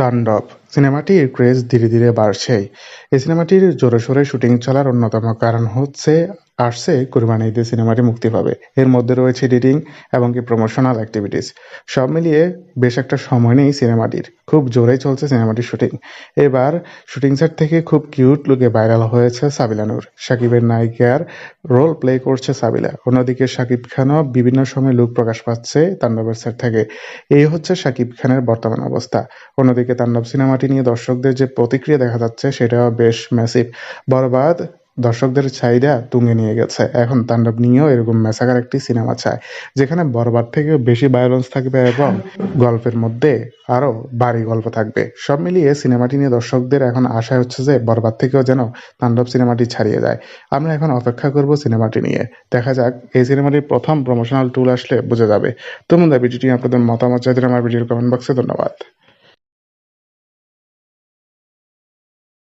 তাণ্ডব। সিনেমাটির ক্রেজ ধীরে ধীরে বাড়ছেই। এই সিনেমাটির জোরে সোরে শুটিং চলার অন্যতম কারণ হচ্ছে আসছে, কুরবানি ঈদে সিনেমাটি মুক্তি পাবে। এর মধ্যে রয়েছে এডিটিং এবং কি প্রমোশনাল অ্যাক্টিভিটিস সব মিলিয়ে বেশ একটা সময় নেই সিনেমাটির। খুব জোরে চলছে সিনেমাটির শুটিং। এবার শুটিং সেট থেকে খুব কিউট লুকে ভাইরাল হয়েছে সাবিলা নূর। সাকিবের নায়িকার রোল প্লে করছে সাবিলা। অন্যদিকে সাকিব খানও বিভিন্ন সময় লুক প্রকাশ পাচ্ছে তাণ্ডবের সেট থেকে। এই হচ্ছে সাকিব খানের বর্তমান অবস্থা। অন্যদিকে তাণ্ডব সিনেমাটি নিয়ে দর্শকদের যে প্রতিক্রিয়া দেখা যাচ্ছে, সেটাও বেশ ম্যাসিভ বরবাদ দর্শকদের চাহিদা তুঙ্গে নিয়ে গেছে। এখন তাণ্ডব নিয়েও এরকম মেসাকার একটি সিনেমা চায়, যেখানে বরবার থেকেও বেশি ভায়োলেন্স থাকবে এবং গল্পের মধ্যে আরও ভারী গল্প থাকবে। সব মিলিয়ে সিনেমাটি নিয়ে দর্শকদের এখন আশা হচ্ছে যে বরবার থেকেও যেন তাণ্ডব সিনেমাটি ছাড়িয়ে যায়। আমরা এখন অপেক্ষা করব সিনেমাটি নিয়ে। দেখা যাক, এই সিনেমাটির প্রথম প্রমোশনাল টুল আসলে বোঝা যাবে। তোমরা ভিডিওটি আপনাদের মতামত চাইতে আমার ভিডিওর কমেন্ট বক্সে ধন্যবাদ।